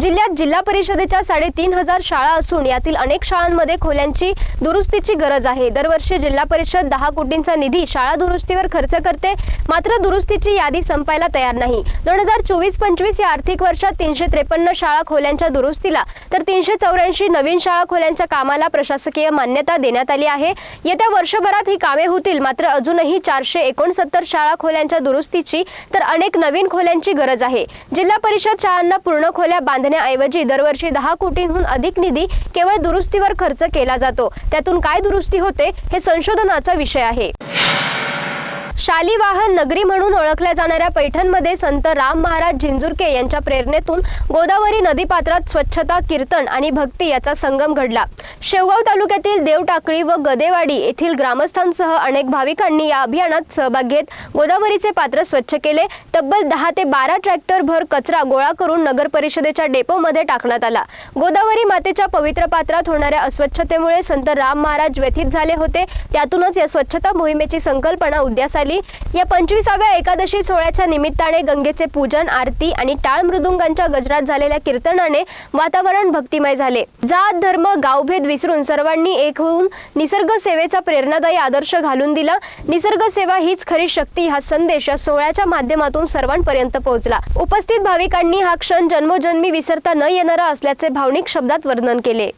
जिल्ह्यात जिल्हा परिषदेच्या साडेतीन हजार शाळा असून यातील अनेक शाळांमध्ये खोल्यांची दुरुस्तीची गरज आहे. दरवर्षी जिल्हा परिषद दहा कोटींचा निधी शाळा दुरुस्तीवर खर्च करते. मात्र दुरुस्तीची यादी संपायला तयार नाही. दोन हजार चोवीस पंचवीस या आर्थिक वर्षात तीनशे त्रेपन्न शाळा खोल्यांच्या दुरुस्तीला तर तीनशे चौऱ्याऐंशी नवीन शाळा खोल्यांच्या कामाला प्रशासकीय मान्यता देण्यात आली आहे. येत्या वर्षभरात ही कामे होतील. मात्र अजूनही चारशे एकोणसत्तर शाळा खोल्यांच्या दुरुस्तीची तर अनेक नवीन खोल्यांची गरज आहे. जिल्हा परिषद शाळांना पूर्ण खोल्या बांध बांधण्याऐवजी दरवर्षी दहा कोटींहून अधिक निधी केवळ दुरुस्तीवर खर्च केला जातो. त्यातून काय दुरुस्ती होते हे संशोधनाचा विषय आहे. शालिवाहन नगरी म्हणून ओळखल्या जाणाऱ्या पैठणमध्ये संत राम महाराज झिंजुरके यांच्या प्रेरणेतून गोदावरी नदीपात्रात स्वच्छता कीर्तन आणि भक्ती याचा संगम घडला. शेवगाव तालुक्यातील देवटाकळी व गदेवाडी येथील ग्रामस्थांसह अनेक भाविकांनी या अभियानात सहभाग घेत गोदावरीचे पात्र स्वच्छ केले. तब्बल दहा ते बारा ट्रॅक्टर भर कचरा गोळा करून नगर परिषदेच्या डेपोमध्ये टाकण्यात आला. गोदावरी मातेच्या पवित्र पात्रात होणाऱ्या अस्वच्छतेमुळे संत राम महाराज व्यथित झाले होते. त्यातूनच या स्वच्छता मोहिमेची संकल्पना उद्यास आली. या पंचवीसाव्या एकादशी सोहळ्याच्या निमित्ताने गंगेचे पूजन आरती आणि टाळ मृदुंगांच्या गजरात झालेल्या कीर्तनाने वातावरण भक्तिमय झाले. जात धर्म गावभेद विसरून सर्वांनी एक होऊन निसर्ग सेवेचा प्रेरणादायी आदर्श घालून दिला. निसर्ग सेवा हीच खरी शक्ती हा संदेश या सोहळ्याच्या माध्यमातून सर्वांपर्यंत पोहोचला. उपस्थित भाविकांनी हा क्षण जन्मोजन्मी विसरता न येणारा असल्याचे भावनिक शब्दात वर्णन केले.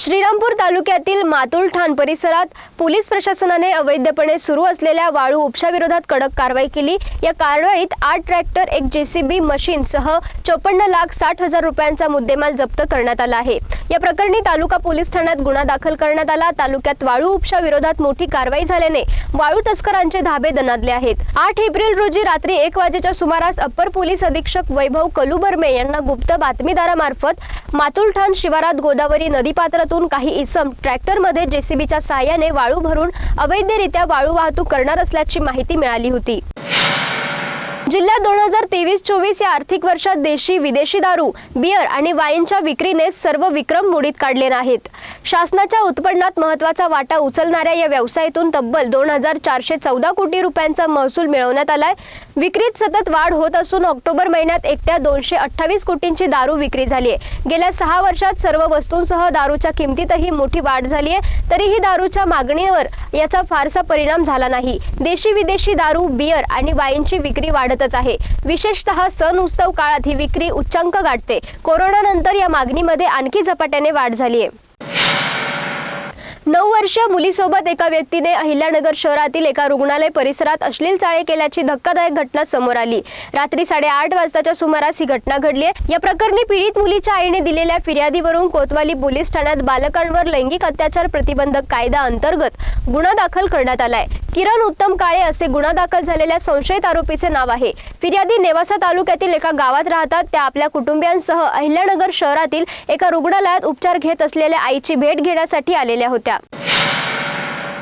श्रीरामपूर तालुक्यातील मातुलठाण परिसरात पोलीस प्रशासनाने अवैधपणे सुरू असलेल्या वाळू उपशाविरोधात कडक कारवाई केली. या कारवाईत आठ ट्रॅक्टर एक जेसीबी मशीन सह चोपन्न लाख साठ हजार रुपयांचा मुद्देमाल जप्त करण्यात आला आहे. या प्रकरणी तालुका पोलीस ठाण्यात गुन्हा दाखल करण्यात आला. तालुक्यात वाळू उपशाविरोधात मोठी कारवाई झाल्याने वाळू तस्करांचे धाबे दणादले आहेत. आठ एप्रिल रोजी रात्री एक वाजेच्या सुमारास अप्पर पोलीस अधीक्षक वैभव कलुबर्मे यांना गुप्त बातमीदारामार्फत मातुलठाण शिवारात गोदावरी नदीपात्रातून काही इसम ट्रॅक्टरमध्ये जेसीबीच्या साहाय्याने वाळू भरून अवैधरित्या वाळू वाहतूक करणार असल्याची माहिती मिळाली होती. जिल्ह्यात दोन हजार तेवीस चोवीस या आर्थिक वर्षात देशी विदेशी दारू बियर आणि वाईनच्या विक्रीने सर्व विक्रम मोडीत काढले नाहीत. शासनाच्या उत्पन्नात महत्त्वाचा वाटा उचलणाऱ्या या व्यवसायातून तब्बल दोन हजार चारशे चौदा कोटी रुपयांचा महसूल मिळवण्यात आलाय. विक्रीत सतत वाढ होत असून ऑक्टोबर महिन्यात एकट्या दोनशे अठ्ठावीस कोटींची दारू विक्री झाली आहे गेल्या सहा वर्षात सर्व वस्तूंसह दारूच्या किमतीतही मोठी वाढ झाली आहे तरीही दारूच्या मागणीवर याचा फारसा परिणाम झाला नाही. देशी विदेशी दारू बियर आणि वाईनची विक्री वाढत वाढतच आहे. विशेषतः सण उत्सव काळात ही विक्री उच्चांक गाठते. कोरोनानंतर या मागणीमध्ये आणखी झपाट्याने वाढ झाली आहे नऊ वर्षीय मुलीसोबत एका व्यक्तीने अहिल्यानगर शहरातील एका रुग्णालय परिसरात अश्लील चाळे केल्याची धक्कादायक घटना समोर आली. रात्री साडेआठ वाजताच्या सुमारास ही घटना घडली आहे. या प्रकरणी पीडित मुलीच्या आईने दिलेल्या फिर्यादीवरून कोतवाली पोलीस ठाण्यात बालकांवर लैंगिक अत्याचार प्रतिबंधक कायदा अंतर्गत गुन्हा दाखल करण्यात आलाय. किरण उत्तम काळे असे गुन्हा दाखल झालेल्या संशयित आरोपीचे नाव आहे. फिर्यादी नेवासा तालुक्यातील एका गावात राहतात. त्या आपल्या कुटुंबियांसह अहिल्यानगर शहरातील एका रुग्णालयात उपचार घेत असलेल्या आईची भेट घेण्यासाठी आलेल्या होत्या.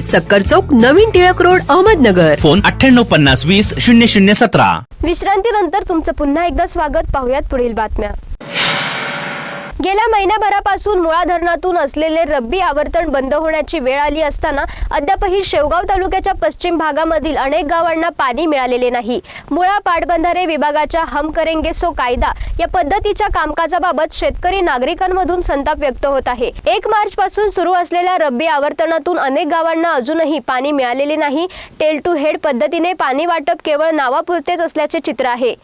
सक्कर चौक नवीन टिळक रोड अहमदनगर. फोन अठ्ठ्याण्णव पन्नास वीस शून्य शून्य सतरा. विश्रांतीनंतर तुमचं पुन्हा एकदा स्वागत. पाहुयात पुढील बातम्या. गेल्या महिन्याभरापासून मुळा धरणातून असलेले रब्बी आवर्तन बंद होण्याची वेळ आली असताना अद्यापही शेवगाव तालुक्याच्या पश्चिम भागामधील अनेक गावांना पाणी मिळालेले नाही. मुळा पाटबंधारे विभागाच्या हम करेंगे सो कायदा या पद्धतीच्या कामकाजाबाबत शेतकरी नागरिकांमधून संताप व्यक्त होत आहे. एक मार्च पासून सुरू असलेल्या रब्बी आवर्तनातून अनेक गावांना अजूनही पाणी मिळालेले नाही. टेल टू हेड पद्धतीने पाणी वाटप केवळ नावापुरतेच असल्याचे चित्र आहे.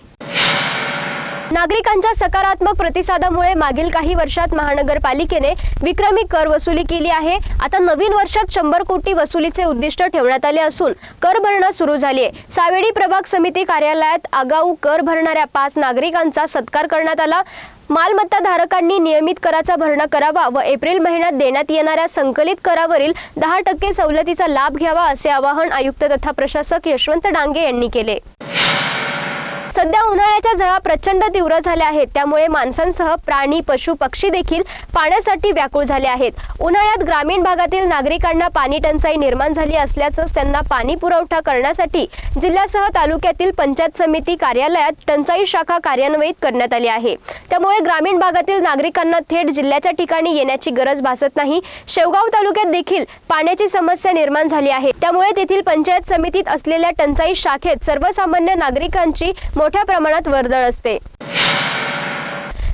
नागरिकांच्या सकारात्मक प्रतिसादामुळे मागील काही वर्षात महानगरपालिकेने विक्रमी कर वसुली केली आहे. आता नवीन वर्षात शंभर कोटी वसुलीचे उद्दिष्ट ठेवण्यात आले असून कर भरणा सुरू झाली आहे सावेडी प्रभाग समिती कार्यालयात आगाऊ कर भरणाऱ्या पाच नागरिकांचा सत्कार करण्यात आला. मालमत्ता धारकांनी नियमित कराचा भरणा करावा व एप्रिल महिन्यात देण्यात येणाऱ्या संकलित करावरील दहा टक्के सवलतीचा लाभ घ्यावा असे आवाहन आयुक्त तथा प्रशासक यशवंत डांगे यांनी केले. सध्या उन्हाळ्याच्या झळा प्रचंड तीव्र झाल्या आहेत. त्यामुळे माणसांसह प्राणी पशु पक्षी देखील पाण्यासाठी व्याकुळ झाले आहेत. उन्हाळ्यात ग्रामीण भागातील नागरिकांना पाणी टंचाई निर्माण झाली असल्याचंच त्यांना पाणी पुरवठा करण्यासाठी जिल्ह्यासह तालुक्यातील पंचायत समिती कार्यालयात टंचाई शाखा कार्यान्वित करण्यात आली आहे. त्यामुळे ग्रामीण भागातील नागरिकांना थेट जिल्ह्याच्या ठिकाणी येण्याची गरज भासत नाही. शेवगाव तालुक्यात देखील पाण्याची समस्या निर्माण झाली आहे. त्यामुळे तेथील पंचायत समितीत असलेल्या टंचाई शाखेत सर्वसामान्य नागरिकांची मोठ्या प्रमाणात वर्दळ असते.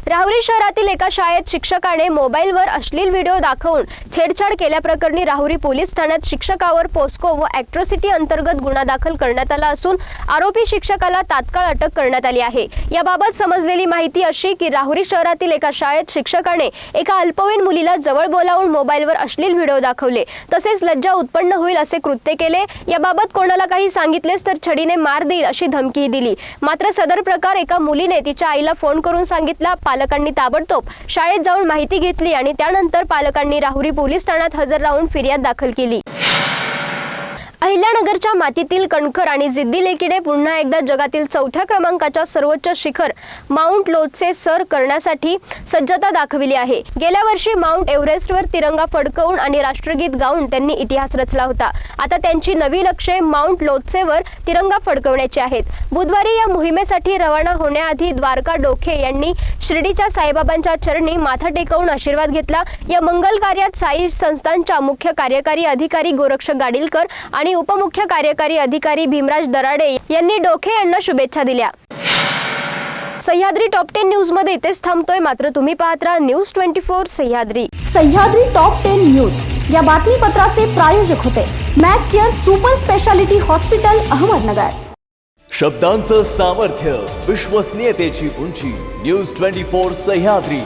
राहुरी शहरातील एका शाळेत शिक्षकाने मोबाईलवर अश्लील व्हिडिओ दाखवून छेडछाड केल्याप्रकरणी राहुरी पोलीस ठाण्यात शिक्षकावर पोस्को व ॲट्रॉसिटी अंतर्गत गुन्हा दाखल करण्यात आला असून आरोपी शिक्षकाला तात्काळ अटक करण्यात आली आहे. याबाबत समजलेली माहिती अशी की राहुरी शहरातील एका शाळेत शिक्षकाने एका अल्पवयीन मुलीला जवळ बोलावून मोबाईलवर अश्लील व्हिडिओ दाखवले. तसेच लज्जा उत्पन्न होईल असे कृत्य केले. याबाबत कोणाला काही सांगितलेस तर छडीने मार देईल अशी धमकीही दिली. मात्र सदर प्रकार एका मुलीने तिच्या आईला फोन करून सांगितला पालकांनी ताबडतोब शाळेत जाऊन माहिती घेतली आणि त्यानंतर पालकांनी राहुरी पोलीस ठाण्यात हजर राहून फिर्याद दाखल केली. अहिल्यानगरच्या मातीतील कणखर आणि जिद्दी लेकीने पुन्हा एकदा जगातील चौथ्या क्रमांकाच्या सर्वोच्च शिखर माउंट लोटसे सर करण्यासाठी सज्जता दाखविली आहे. गेल्या वर्षी माउंट एव्हरेस्टवर तिरंगा फडकवून आणि राष्ट्रगीत गाऊन त्यांनी इतिहास रचला होता. आता त्यांची नवी लक्ष्ये माउंट लोटसेवर तिरंगा फडकवण्याची आहेत. बुधवारी या मोहिमेसाठी रवाना होण्याआधी द्वारका डोखे यांनी शिर्डीच्या साईबाबांच्या चरणी माथा टेकवून आशीर्वाद घेतला. या मंगल कार्यात साई संस्थांच्या मुख्य कार्यकारी अधिकारी गोरक्ष गाडीलकर आणि उपमुख्य कार्यकारी अधिकारी भीमराज दराडे यांनी डोखे यांना शुभेच्छा दिल्या. सह्याद्री टॉप टेन न्यूजमध्ये इथेच थांबतोय. मात्र तुम्ही पाहत राहा news twenty four Sahyadri. Sahyadri top ten news. या बातमीपत्राचे प्रायोजक होते Mac care super speciality hospital Ahmednagar. शब्दांचं सामर्थ्य विश्वसनीयतेची उंची न्यूज ट्वेंटी फोर सह्याद्री.